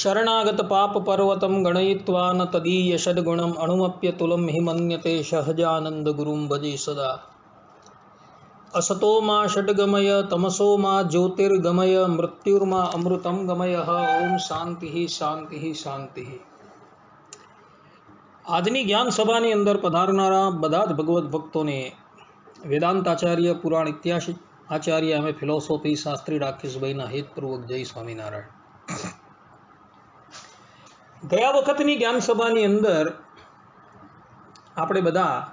શરણાગત પાપ પર્વતમ ગણયિત્વા ન તદીય ષડગુણમ અણુમપ્યતુલમ હિમન્યતે સહજાનંદ ગુરુમ ભજે સદા અસતો મા ષડગમય તમસો મા જ્યોતિર્ગમય મૃત્યુર્મા અમૃતમ ગમય ઓમ શાંતિ શાંતિ શાંતિ આજની જ્ઞાન સભાની અંદર પધારનારા બધા જ ભગવદ્ ભક્તોને વેદાંત આચાર્ય પુરાણ ઇતિહાસ આચાર્ય અમે ફિલોસોફી શાસ્ત્રી રાકેશભાઈના હેતપૂર્વક જય સ્વામિનારાયણ ગયા વખતની જ્ઞાન સભાની અંદર આપણે બધા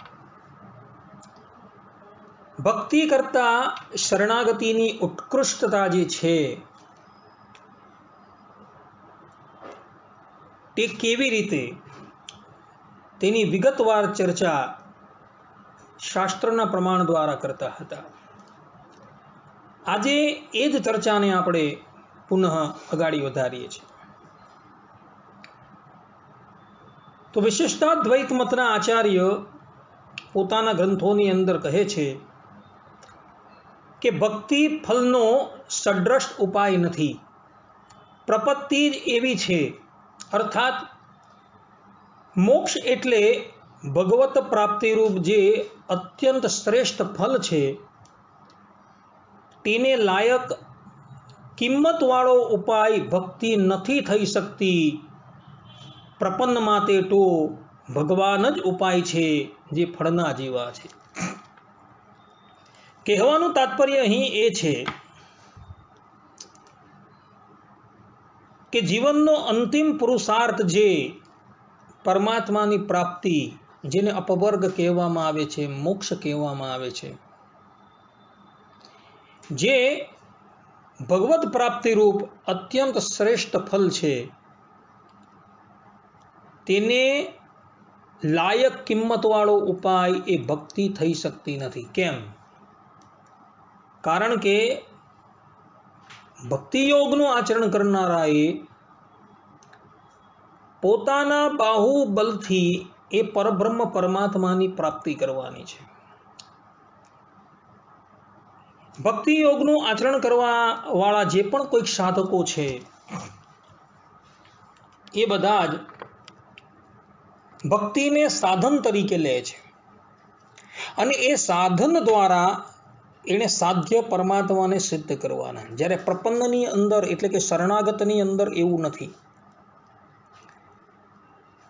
ભક્તિ કરતા શરણાગતિની ઉત્કૃષ્ટતા જે છે, તે કેવી રીતે? તેની વિગતવાર ચર્ચા શાસ્ત્રના પ્રમાણ દ્વારા કરતા હતા. આજે એ જ ચર્ચાને આપણે પુનઃ અગાડી વધારીએ છીએ. તો વિશિષ્ટાદ્વૈત મતના આચાર્ય પોતાના ગ્રંથોની અંદર કહે છે કે ભક્તિ ફલનો સદ્રષ્ટ ઉપાય નથી. પ્રપત્તિ જ એવી છે. અર્થાત, મોક્ષ એટલે ભગવત પ્રાપ્તિરૂપ જે અત્યંત શ્રેષ્ઠ ફલ છે, તેને લાયક કિંમતવાળો ઉપાય ભક્તિ નથી થઈ શકતી. પ્રપન્ન માટે તો ભગવાન જ ઉપાય છે, જે ફળના જેવા છે. કહેવાનું તાત્પર્ય અહીં એ છે કે જીવનનો અંતિમ પુરુષાર્થ જે પરમાત્માની પ્રાપ્તિ, જેને અપવર્ગ કહેવામાં આવે છે, મોક્ષ કહેવામાં આવે છે, જે ભગવત પ્રાપ્તિરૂપ અત્યંત શ્રેષ્ઠ ફલ છે તેને લાયક કિંમતવાળો ઉપાય એ ભક્તિ થઈ શકતી નથી. કેમ? કારણ કે ભક્તિ યોગનું આચરણ કરનારાએ પોતાના બાહુબલથી એ પરબ્રહ્મ પરમાત્માની પ્રાપ્તિ કરવાની છે. ભક્તિયોગનું આચરણ કરવા વાળા જે પણ કોઈક સાધકો છે, એ બધા જ ભક્તિને સાધન તરીકે લે છે. અને એ સાધન દ્વારા એણે સાધ્ય પરમાત્માને સિદ્ધ કરવાના. જ્યારે પ્રપન્નની અંદર એટલે કે શરણાગતની અંદર એવું નથી.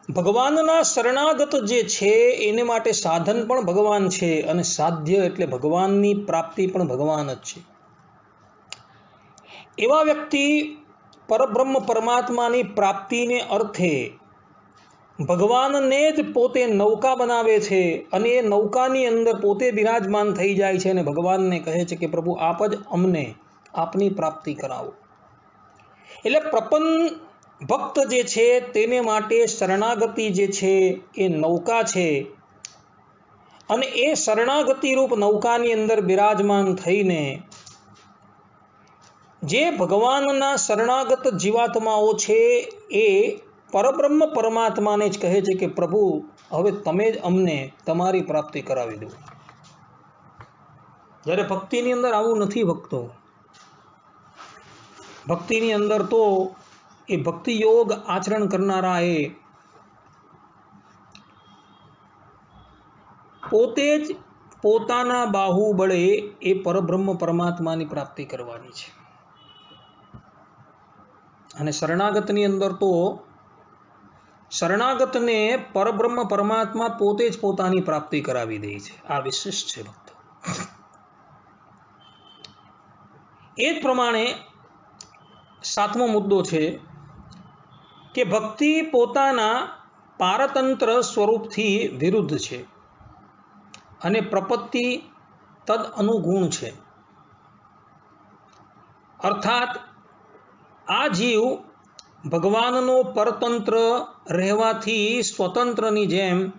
ભગવાનના શરણાગત જે છે, એને માટે સાધન પણ ભગવાન છે અને સાધ્ય એટલે ભગવાનની પ્રાપ્તિ પણ ભગવાન જ છે. એવા વ્યક્તિ પરબ્રહ્મ પરમાત્માની પ્રાપ્તિને અર્થે ભગવાનને જ પોતે નૌકા બનાવે છે અને એ નૌકાની અંદર પોતે બિરાજમાન થઈ જાય છે અને ભગવાનને કહે છે કે પ્રભુ આપ જ અમને આપની પ્રાપ્તિ કરાવો. એટલે પ્રપન્ન ભક્ત જે છે તેને માટે શરણાગતિ જે છે એ નૌકા છે અને એ શરણાગતિ રૂપ નૌકાની અંદર બિરાજમાન થઈને જે ભગવાનના શરણાગત જીવાત્માઓ છે એ પરબ્રહ્મ પરમાત્માને જ કહે છે કે, પ્રભુ, હવે તમે જ અમને તમારી પ્રાપ્તિ કરાવી દો. જ્યારે ભક્તિની અંદર આવું નથી ભક્તો, ભક્તિની અંદર તો એ ભક્તિ યોગ આચરણ કરનારા એ પોતે જ પોતાના બાહુબળે એ પરબ્રહ્મ પરમાત્માની પ્રાપ્તિ કરવાની છે. અને શરણાગતની અંદર તો શરણાગતને પરબ્રહ્મ પરમાત્મા પોતે જ પોતાની પ્રાપ્તિ કરાવી દે છે. આ વિશિષ્ટ છે ભક્તો. એ જ પ્રમાણે સાતમો મુદ્દો છે કે ભક્તિ પોતાના પારતંત્ર સ્વરૂપથી વિરુદ્ધ છે અને પ્રપત્તિ તદ અનુગુણ છે. અર્થાત આ જીવ ભગવાનનો પરતંત્ર રહેવાથી સ્વતંત્રની જેમ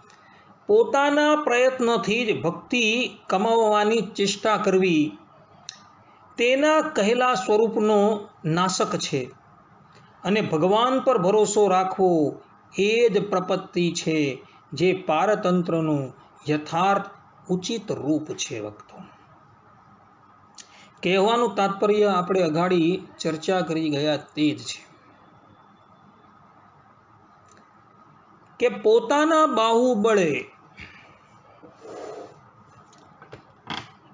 પોતાના પ્રયત્નથી જ ભક્તિ કમાવવાની ચેષ્ટા કરવી તેના કહેલા સ્વરૂપનો નાશક છે. અને ભગવાન પર ભરોસો રાખવો એ જ પ્રપત્તિ છે જે પારતંત્રનું યથાર્થ, ઉચિત રૂપ છે ભક્તો. કહેવાનું તાત્પર્ય આપણે અગાડી ચર્ચા કરી ગયા તે જ છે. કે પોતાના બાહુબળે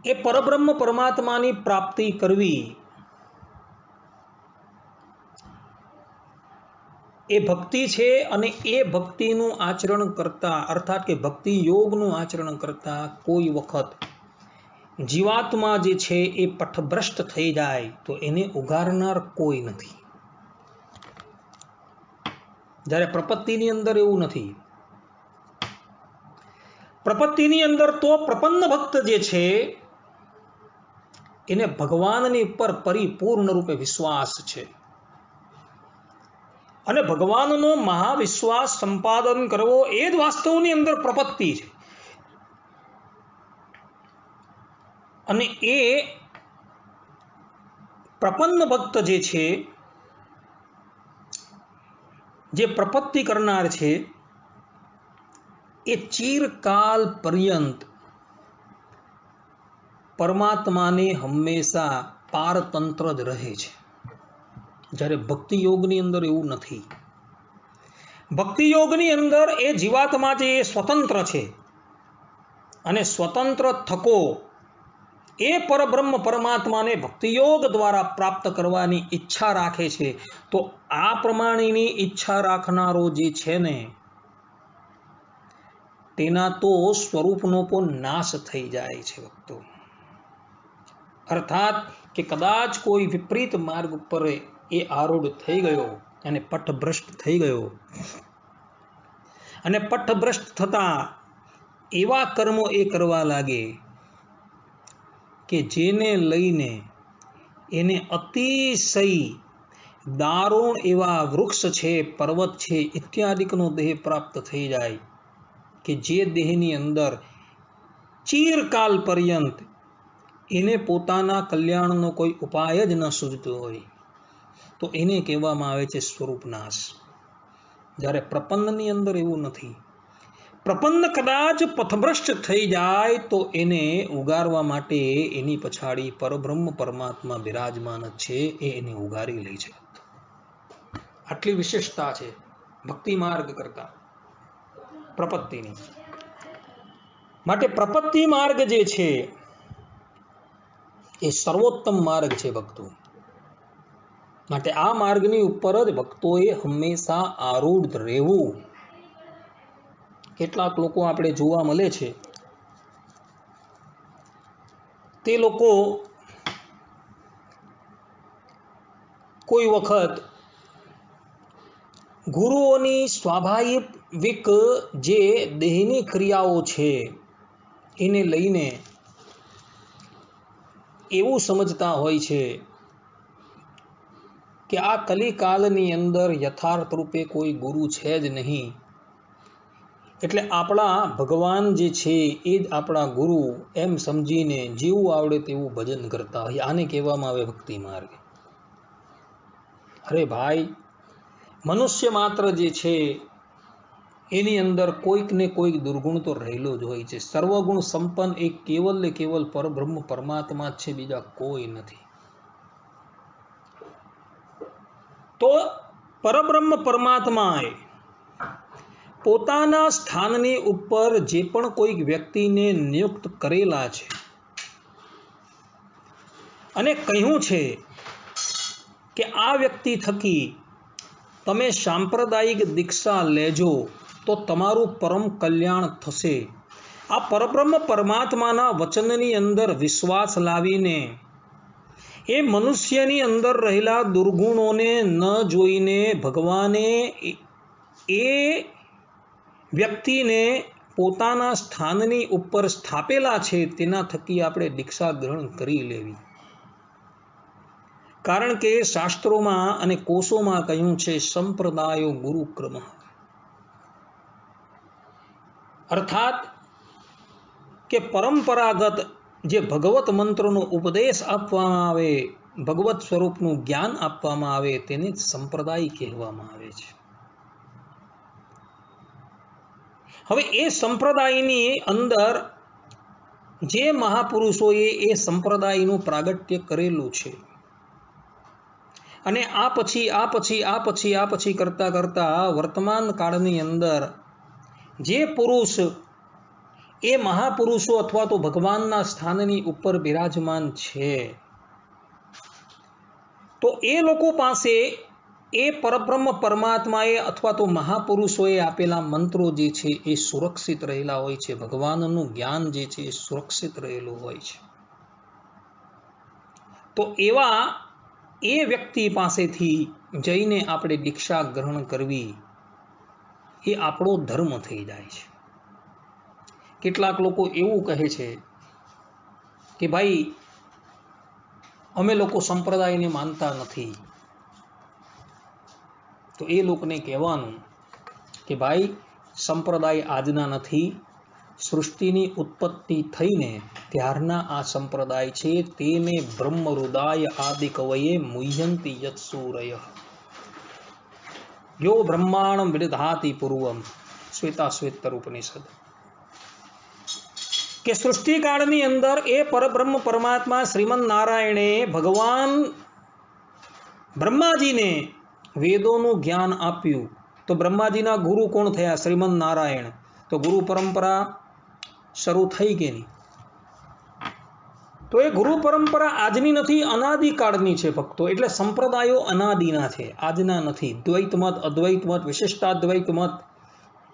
એ પરબ્રહ્મ પરમાત્માની પ્રાપ્તિ કરવી એ ભક્તિ છે અને એ ભક્તિનું આચરણ કરતા, અર્થાત કે ભક્તિ યોગનું આચરણ કરતા કોઈ વખત જીવાત્મા જે છે એ પથભ્રષ્ટ થઈ જાય તો એને ઉગારનાર કોઈ નથી. જ્યારે પ્રપત્તિની અંદર એવું નથી. પ્રપત્તિની અંદર તો પ્રપન્ન ભક્ત જે છે, એને ભગવાનની ઉપર પરિપૂર્ણ રૂપે વિશ્વાસ છે. અને ભગવાનનો મહાવિશ્વાસ સંપાદન કરવો એ જ વાસ્તવની અંદર પ્રપત્તિ છે. અને એ પ્રપન્ન ભક્ત જે છે જે પ્રપત્તિ કરનાર છે, એ ચિરકાલ પર્યંત પરમાત્માને હંમેશા પારતંત્ર જ રહે છે. જ્યારે ભક્તિ અંદર એવું નથી. ભક્તિ અંદર એ જીવાત્મા જે એ સ્વતંત્ર છે અને સ્વતંત્ર થકો એ પરબ્રહ્મ પરમાત્માને ભક્તિયોગ દ્વારા પ્રાપ્ત કરવાની ઈચ્છા રાખે છે તો આ પ્રમાણેની ઈચ્છા રાખનારો જે છે ને, તેના તો સ્વરૂપનો પણ નાશ થઈ જાય છે ભક્તો. અર્થાત કે કદાચ કોઈ વિપરીત માર્ગ ઉપર એ આરૂઢ થઈ ગયો અને પટભ્રષ્ટ થઈ ગયો. અને પટભ્રષ્ટ થતા એવા કર્મો એ કરવા લાગે કે જેને લઈને એને અતિશય દારૂણ એવા વૃક્ષ છે, પર્વત છે, ઇત્યાદિકનો દેહ પ્રાપ્ત થઈ જાય કે જે દેહની અંદર ચીરકાલ પર્યંત એને પોતાના કલ્યાણનો કોઈ ઉપાય જ ન સૂજતો હોય. તો એને કહેવામાં આવે છે સ્વરૂપનાશ. જ્યારે પ્રપન્નની અંદર એવું નથી. પ્રપન્ન કદાચ પથભ્રષ્ટ થઈ જાય તો એને ઉગારવા માટે એની પછાડી પરબ્રહ્મ પરમાત્મા બિરાજમાન છે, એ એને ઉગારી લે છે. આટલી વિશેષતા છે ભક્તિ માર્ગ કરતા, પ્રપત્તિની. માટે પ્રપત્તિ માર્ગ જે છે, એ સર્વોત્તમ માર્ગ છે ભક્તો. માટે આ માર્ગની ઉપર જ ભક્તોએ હંમેશા આરૂઢ રહેવું. કેટલાક લોકો આપણે જોવા મળે છે, તે લોકો કોઈ વખત ગુરુઓની સ્વાભાવિક જે દેહની ક્રિયાઓ છે, એને લઈને એવું સમજતા હોય છે કે આ કલિકાલની અંદર યથાર્થ રૂપે કોઈ ગુરુ છે જ નહીં. એટલે આપણા ભગવાન જે છે, એ જ આપણા ગુરુ એમ સમજીને જેવું આવડે તેવું ભજન કરતા હોય. આને કહેવામાં આવે ભક્તિ માર્ગ. અરે ભાઈ મનુષ્ય માત્ર જે છે, એની અંદર કોઈક ને કોઈક દુર્ગુણ તો રહેલો જ હોય છે. સર્વગુણ સંપન્ન એ કેવલ ને કેવલ પરબ્રહ્મ પરમાત્મા જ છે, બીજા કોઈ નથી. તો પરબ્રહ્મ પરમાત્માએ પોતાના સ્થાનની ઉપર જે પણ કોઈક વ્યક્તિને નિયુક્ત કરેલા છે અને કહ્યું છે કે આ વ્યક્તિ થકી તમે સાંપ્રદાયિક દીક્ષા લેજો તો તમારું પરમ કલ્યાણ થશે. આ પરબ્રહ્મ પરમાત્માના વચનની અંદર વિશ્વાસ લાવીને, એ મનુષ્યની અંદર રહેલા દુર્ગુણોને ન જોઈને ભગવાને એ વ્યક્તિને પોતાના સ્થાનની ઉપર સ્થાપેલા છે, તેના થકી આપણે દીક્ષા ગ્રહણ કરી લેવી. કારણ કે શાસ્ત્રોમાં અને કોષોમાં કહ્યું છે, સંપ્રદાયો ગુરુક્રમ અર્થાત કે પરંપરાગત જે ભગવત મંત્રનો ઉપદેશ આપવામાં આવે, ભગવત સ્વરૂપનું જ્ઞાન આપવામાં આવે, તેને સંપ્રદાય કહેવામાં આવે છે. હવે એ સંપ્રદાયની અંદર જે મહાપુરુષોએ એ સંપ્રદાયનું પ્રાગટ્ય કરેલું છે અને આ પછી આ પછી આ પછી આ પછી કરતા કરતા વર્તમાન કાળની અંદર જે પુરુષ, એ મહાપુરુષો અથવા તો ભગવાનના સ્થાનની ઉપર બિરાજમાન છે. તો એ લોકો પાસે એ પરબ્રહ્મ પરમાત્માએ અથવા તો મહાપુરુષોએ આપેલા મંત્રો જે છે એ સુરક્ષિત રહેલા હોય છે. ભગવાનનું જ્ઞાન જે છે એ સુરક્ષિત રહેલું હોય છે. તો એવા એ વ્યક્તિ પાસેથી જઈને આપણે દીક્ષા ગ્રહણ કરવી એ આપણો ધર્મ થઈ જાય છે. કેટલાક લોકો એવું કહે છે કે ભાઈ, અમે લોકો સંપ્રદાયને માનતા નથી. તો એ લોકોને કહેવાનું કે ભાઈ, સંપ્રદાય આજના નથી સૃષ્ટિની ઉત્પત્તિ થઈને ત્યારના આ સંપ્રદાય છે, તેને બ્રહ્મરુદાય આદિ કવયે મુહ્યંતી યત્સુરય. યો બ્રહ્માણમ વિદધાતિ પૂર્વમ શ્વેતા શ્વેતર ઉપનિષદ કે સૃષ્ટિકાળની અંદર એ પરબ્રહ્મ પરમાત્મા શ્રીમન નારાયણે ભગવાન બ્રહ્માજીને વેદોનું જ્ઞાન આપ્યું. તો બ્રહ્માજીના ગુરુ કોણ થયા? શ્રીમન નારાયણ તો ગુરુ પરંપરા શરૂ થઈ નહીં તો એ ગુરુ પરંપરા આજની નથી અનાદિકાળની છે ભક્તો. એટલે સંપ્રદાયો અનાદિના છે, આજના નથી. દ્વૈત મત, અદ્વૈત મત, વિશિષ્ટાદ્વૈત મત,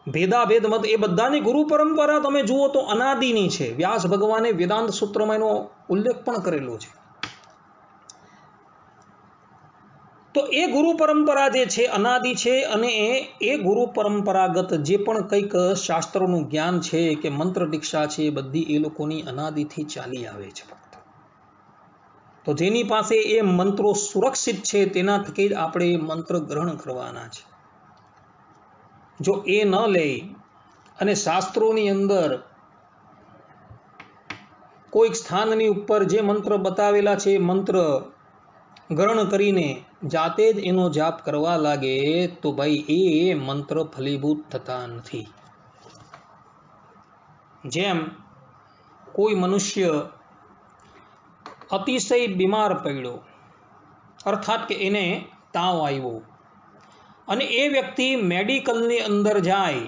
ભેદાભેદ મત, એ બધાની ગુરુ પરંપરા તમે જુઓ તો અનાદિની છે. વ્યાસ ભગવાને વેદાંત સૂત્રમાં એનો ઉલ્લેખ પણ કરેલો છે. તો એ ગુરુ પરંપરા જે છે, અનાદિ છે અને એ ગુરુ પરંપરાગત જે પણ કંઈક શાસ્ત્રોનું જ્ઞાન છે કે મંત્ર દીક્ષા છે, બધી એ લોકોની અનાદિથી ચાલી આવે છે ફક્ત તો જેની પાસે એ મંત્રો સુરક્ષિત છે તેના થકી જ આપણે મંત્ર ગ્રહણ કરવાના છે. જો એ ન લે અને શાસ્ત્રોની અંદર કોઈક સ્થાનની ઉપર જે મંત્ર બતાવેલા છે, મંત્ર ગ્રહણ કરીને જાતે જ એનો જાપ કરવા લાગે તો ભાઈ એ મંત્ર ફલીભૂત થતા નથી. જેમ કોઈ મનુષ્ય અતિશય બીમાર પડ્યો, અર્થાત કે એને તાવ આવ્યો અને એ વ્યક્તિ મેડિકલની અંદર જાય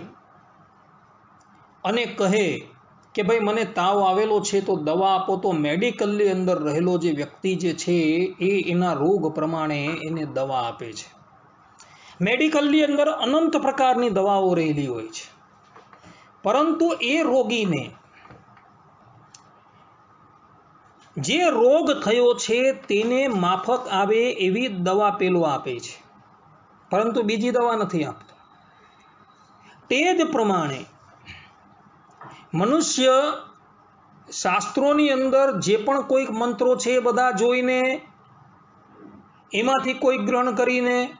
અને કહે કે ભાઈ મને તાવ આવેલો છે તો દવા આપો. તો મેડિકલની અંદર રહેલો જે વ્યક્તિ જે છે એ એના રોગ પ્રમાણે એને દવા આપે છે. મેડિકલની અંદર અનંત પ્રકારની દવાઓ રહેલી હોય છે. પરંતુ એ રોગીને જે રોગ થયો છે તેને માફક આવે એવી દવા પેલો આપે છે. પરંતુ બીજી દવા નથી આપતો. તે જ પ્રમાણે મનુષ્ય શાસ્ત્રોની અંદર જે પણ કોઈક મંત્રો છે એ બધા જોઈને, એમાંથી કોઈ ગ્રહણ કરીને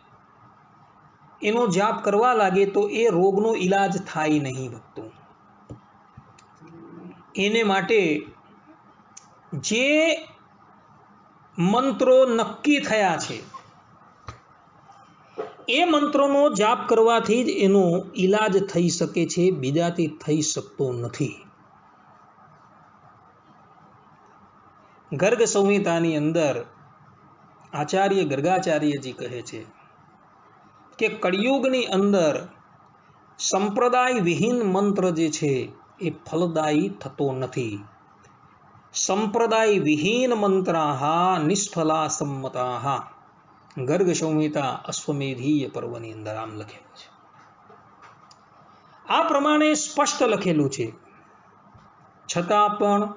એનો જાપ કરવા લાગે તો એ રોગનો ઈલાજ થાય નહીં ભક્તો. એને માટે જે મંત્રો નક્કી થયા છે એ મંત્રોનો જાપ કરવાથી જ એનો ઈલાજ થઈ શકે છે, બીજાથી થઈ શકતો નથી. ગર્ગ સંહિતાની અંદર આચાર્ય ગર્ગાચાર્યજી કહે છે કે કળિયુગની અંદર સંપ્રદાય વિહીન મંત્ર જે છે એ ફલદાયી થતો નથી. સંપ્રદાય વિહીન મંત્રાહ નિષ્ફલા સંમતાહ ગર્ગ સંહિતા અશ્વમેધીય પર્વની અંદર આમ લખેલું છે. આ પ્રમાણે સ્પષ્ટ લખેલું છે. છતાં પણ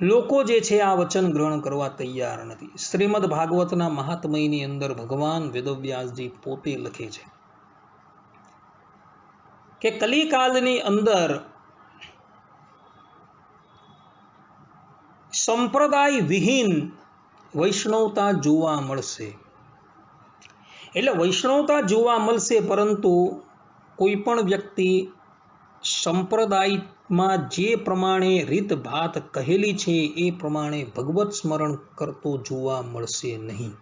લોકો જે છે આ વચન ગ્રહણ કરવા તૈયાર નથી. શ્રીમદ ભાગવતના મહાત્મયની અંદર ભગવાન વેદવ્યાસજી પોતે લખે છે કે કલિકાલની અંદર સંપ્રદાય વિહીન વૈષ્ણવતા જોવા મળશે. એટલે વૈષ્ણવતા જોવા મળશે પરંતુ કોઈ પણ વ્યક્તિ સંપ્રદાયમાં જે પ્રમાણે રીતભાત કહેલી છે એ પ્રમાણે ભગવત સ્મરણ કરતો જોવા મળશે નહીં.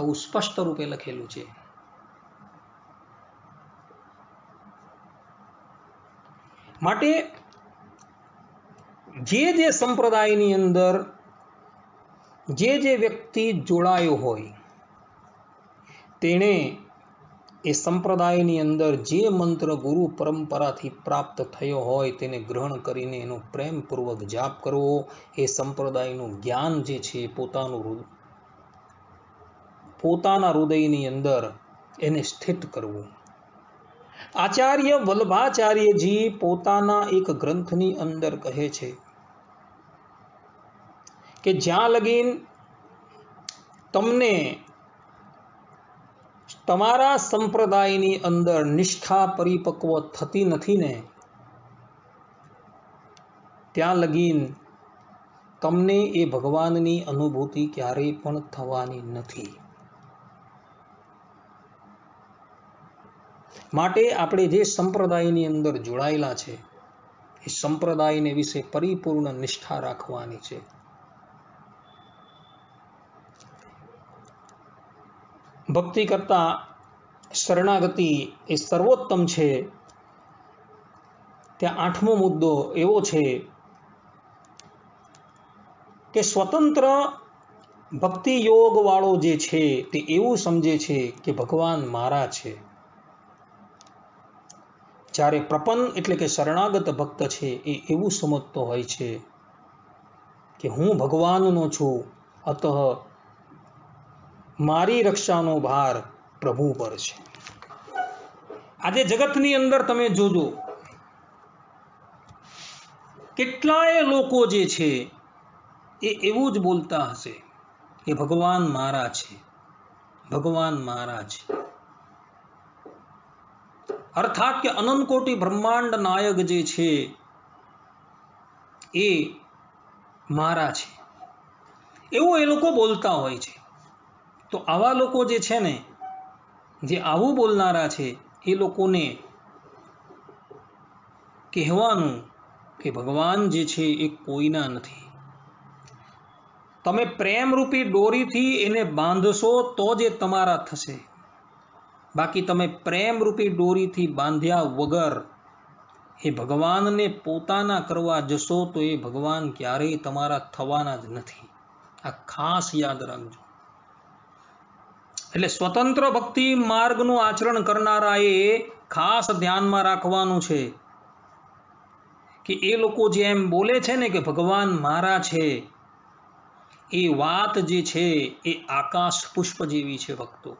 આવું સ્પષ્ટ રૂપે લખેલું છે. માટે જે જે સંપ્રદાયની અંદર જે જે વ્યક્તિ જોડાયો હોય, તેણે એ સંપ્રદાયની અંદર જે મંત્ર ગુરુ પરંપરાથી પ્રાપ્ત થયો હોય તેને ગ્રહણ કરીને એનો પ્રેમપૂર્વક જાપ કરવો, એ સંપ્રદાયનું જ્ઞાન જે છે પોતાનું પોતાના હૃદયની અંદર એને સ્થિત કરવું. આચાર્ય વલ્ભાચાર્યજી પોતાના એક ગ્રંથની અંદર કહે છે કે જ્યાં લગીન તમને તમારા સંપ્રદાયની અંદર નિષ્ઠા પરિપક્વ થતી નથી ને, ત્યાં લગીન તમને એ ભગવાનની અનુભૂતિ ક્યારેય પણ થવાની નથી. માટે આપણે જે સંપ્રદાયની અંદર જોડાયેલા છે, એ સંપ્રદાયને વિશે પરિપૂર્ણ નિષ્ઠા રાખવાની છે. ભક્તિ કરતા શરણાગતિ એ સર્વોત્તમ છે. ત્યાં આઠમો મુદ્દો એવો છે કે સ્વતંત્ર ભક્તિ યોગવાળો જે છે તે એવું સમજે છે કે ભગવાન મારા છે. જ્યારે પ્રપન્ન એટલે કે શરણાગત ભક્ત છે એ એવું સમજતો હોય છે કે હું ભગવાનનો છું, અતઃ મારી રક્ષાનો ભાર પ્રભુ પર છે. આજે જગતની અંદર તમે જોજો, કેટલાય લોકો જે છે, એ એવું જ બોલતા હશે કે ભગવાન મારા છે, ભગવાન મારા છે. અર્થાત કે અનંત કોટી બ્રહ્માંડ નાયક જે છે, એ મારા છે. એવું એ લોકો બોલતા હોય છે. તો આવા લોકો જે છે ને, જે આવું બોલનારા છે, એ લોકોને કહેવાનું કે ભગવાન જે છે એ કોઈના નથી. તમે પ્રેમરૂપી દોરીથી એને બાંધશો તો જ એ તમારા થશે. બાકી તમે પ્રેમરૂપી દોરીથી બાંધ્યા વગર એ ભગવાનને પોતાના કરવા જશો તો એ ભગવાન ક્યારેય તમારા થવાના જ નથી. આ ખાસ યાદ રાખજો. એટલે સ્વતંત્ર ભક્તિ માર્ગનું આચરણ કરનારાએ ખાસ ધ્યાનમાં રાખવાનું છે કે એ લોકો જે એમ બોલે છે ને કે ભગવાન મારા છે, એ વાત જે છે એ આકાશ પુષ્પ જેવી છે ભક્તો.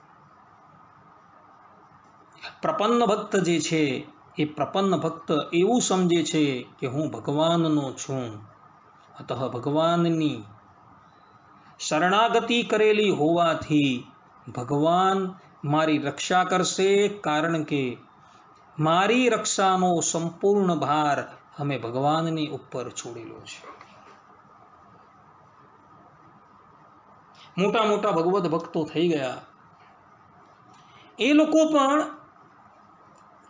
પ્રપન્ન ભક્ત જે છે એ પ્રપન્ન ભક્ત એવું સમજે છે કે હું ભગવાનનો છું. અતઃ ભગવાનની શરણાગતિ કરેલી હોવાથી ભગવાન મારી રક્ષા કરશે કારણ કે મારી રક્ષાનો સંપૂર્ણ ભાર અમે ભગવાનની ઉપર છોડેલો છે. મોટા મોટા ભગવત ભક્તો થઈ ગયા. એ લોકો પણ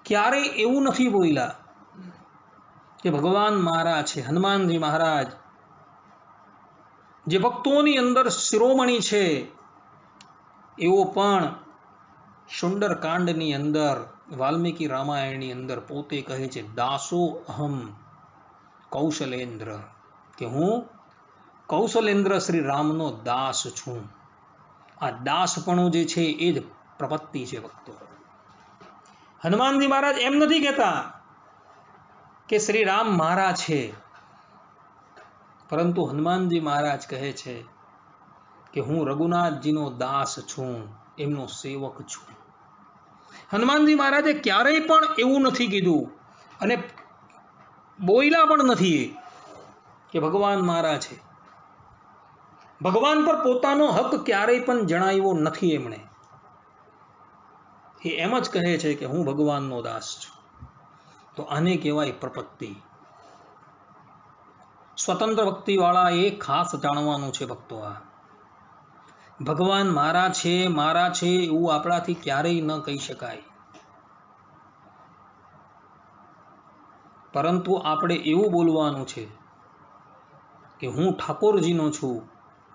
ક્યારેય એવું નથી બોલ્યા કે ભગવાન મારા છે, હનુમાનજી મહારાજ. જે ભક્તોની અંદર શિરોમણી છે એવો પણ સુંદરકાંડની અંદર, વાલ્મીકી રામાયણની અંદર પોતે કહે છે, દાસો અહમ કૌશલેન્દ્ર. કે હું કૌશલેન્દ્ર શ્રી રામનો દાસ છું. આ દાસપણું જે છે એ જ પ્રપત્તિ છે ભક્તો. હનુમાનજી મહારાજ એમ નથી કહેતા કે શ્રી રામ મારા છે, પરંતુ હનુમાનજી મહારાજ કહે છે કે હું રઘુનાથજીનો દાસ છું, એમનો સેવક છું. હનુમાનજી મહારાજે ક્યારેય પણ એવું નથી કીધું અને બોયલા પણ નથી એ કે ભગવાન મારા છે. ભગવાન પર પોતાનો હક ક્યારેય પણ જણાવ્યો નથી એમણે. એ એમ જ કહે છે કે હું ભગવાનનો દાસ છું. તો આને કહેવાય પ્રપત્તિ. સ્વતંત્ર ભક્તિવાળા એ ખાસ જાણવાનું છે ભક્તો આ. ભગવાન મારા છે મારા છે એવું આપણાથી ક્યારેય ન કહી શકાય. પરંતુ આપણે એવું બોલવાનું છે કે હું ઠાકોરજીનો છું.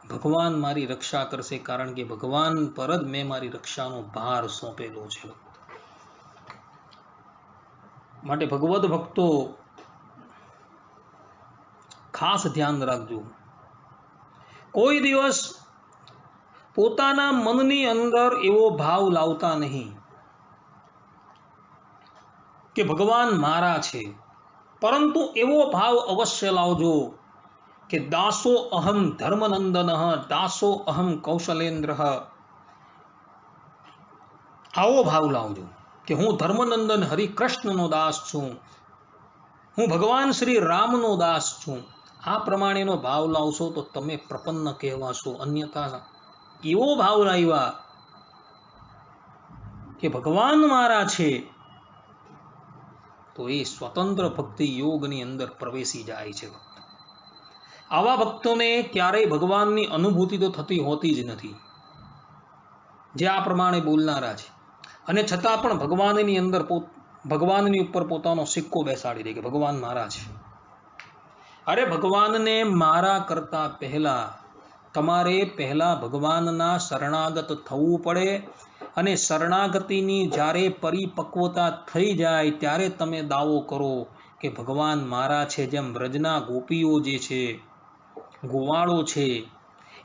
ભગવાન મારી રક્ષા કરશે કારણ કે ભગવાન પર જ મેં મારી રક્ષાનો ભાર સોંપેલો છે. માટે ભગવદ્ ભક્તો ખાસ ધ્યાન રાખજો. કોઈ દિવસ પોતાના મનની અંદર એવો ભાવ લાવતા નહીં કે ભગવાન મારા છે. પરંતુ એવો ભાવ અવશ્ય લાવજો કે દાસો અહમ ધર્મનંદન, દાસો અહમ કૌશલેન્દ્ર. આવો ભાવ લાવજો કે હું ધર્મનંદન હરિકૃષ્ણનો દાસ છું. હું ભગવાન શ્રી રામનો દાસ છું. આ પ્રમાણેનો ભાવ લાવશો તો તમે પ્રપન્ન કહેવાશો. અન્યથા એવો ભાવ લાવ્યા કે ભગવાન મારા છે. તો એ સ્વતંત્ર ભક્તિ યોગની અંદર પ્રવેશી જાય છે આવા ભક્તોને ક્યારેય ભગવાનની અનુભૂતિ તો થતી હોતી જ નથી. જે આ પ્રમાણે બોલનારા છે. અને છતાં પણ ભગવાનની અંદર ભગવાનની ઉપર પોતાનો સિક્કો બેસાડી દે કે ભગવાન મારા છે. અરે ભગવાનને મારા કરતા પહેલા તમારે પહેલા ભગવાનના શરણાગત થવું પડે અને શરણાગતિની જ્યારે પરિપક્વતા થઈ જાય ત્યારે તમે દાવો કરો કે ભગવાન મારા છે જેમ વ્રજના ગોપીઓ જે છે, ગોવાળો છે.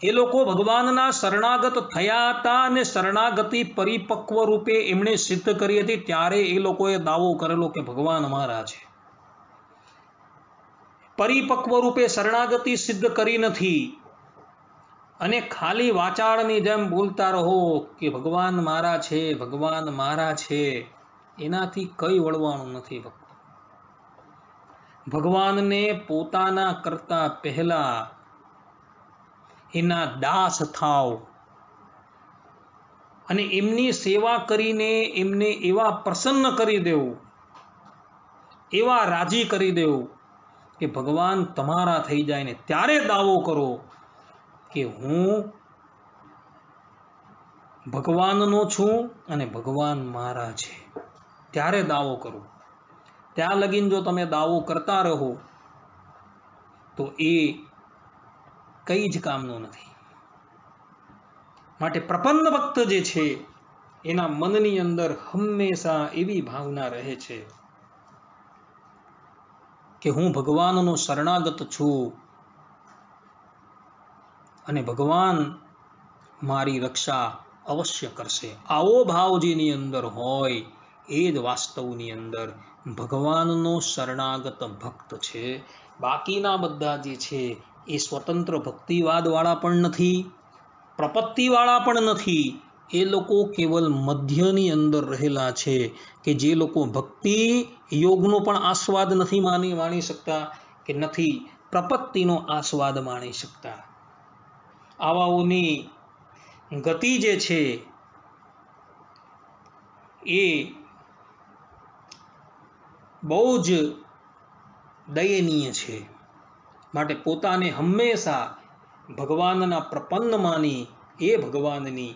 એ લોકો ભગવાનના શરણાગત થયા હતા અને શરણાગતિ પરિપક્વ રૂપે એમણે સિદ્ધ કરી હતી. ત્યારે એ લોકોએ દાવો કરેલો કે ભગવાન અમારા છે. પરિપક્વ રૂપે શરણાગતિ સિદ્ધ કરી નથી. અને ખાલી વાચાળની જેમ બોલતા રહો કે ભગવાન મારા છે, ભગવાન મારા છે. એનાથી કઈ વળવાનું નથી ભક્ત. ભગવાનને પોતાના કરતા પહેલા એના દાસ થાવ અને એમની સેવા કરીને એમને એવા પ્રસન્ન કરી દેવું, એવા રાજી કરી દેવું કે ભગવાન તમારા થઈ જાય ને ત્યારે દાવો કરો. કે હું ભગવાનનો છું અને ભગવાન મારા છે. ત્યારે દાવો કરો. ત્યાં લગીન જો તમે દાવો કરતા રહો, તો એ કઈ જ કામનું નથી. માટે પ્રપન્ન ભક્ત જે છે, એના મનની અંદર હંમેશા એવી ભાવના રહે છે કે હું ભગવાનનો શરણાગત છું. અને ભગવાન મારી રક્ષા અવશ્ય કરશે. આવો ભાવ જેની અંદર હોય, એ જ વાસ્તવની અંદર ભગવાનનો શરણાગત ભક્ત છે. બાકીના બધા જે છે, એ સ્વતંત્ર ભક્તિવાદવાળા પણ નથી, પ્રપત્તિવાળા પણ નથી. એ લોકો કેવલ મધ્યની અંદર રહેલા છે કે જે લોકો ભક્તિ યોગનો પણ આસ્વાદ નથી માની માણી શકતા કે નથી, પ્રપત્તિનો આસ્વાદ માણી શકતા. આવાઓની ગતિ જે છે એ બહુ જ દયનીય છે. માટે પોતાને હંમેશા ભગવાનના પ્રપન્ન માની એ ભગવાનની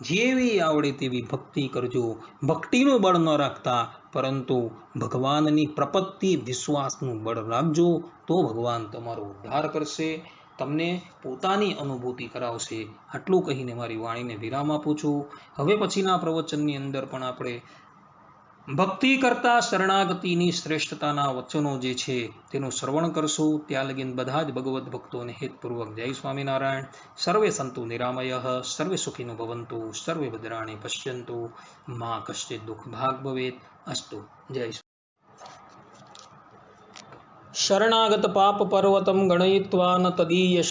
જેવી આવડે તેવી ભક્તિ કરજો. ભક્તિનું બળ ન રાખતા, પરંતુ ભગવાનની પ્રપત્તિ, વિશ્વાસનું બળ રાખજો તો ભગવાન તમારો ઉદ્ધાર કરશે. તમને પોતાની અનુભૂતિ કરાવશે. આટલું કહીને મારી વાણીને વિરામ આપું છું. હવે પછીના પ્રવચનની અંદર પણ આપણે ભક્તિ કરતા શરણાગતિની શ્રેષ્ઠતાના વચનો જે છે તેનું શ્રવણ કરશું. ત્યાં લગીન બધા જ ભગવદ્ ભક્તોને હેતપૂર્વક જય સ્વામિનારાયણ. સર્વે સંતુ નિરામય, સર્વે સુખીનો ભવંતુ, સર્વે ભદ્રાણી પશ્યંતુ. મા કશ્ચિત દુઃખ ભાગ ભવેત. અસ્તુ. જય પર્વતમ ગણયિત્વા ન તદીય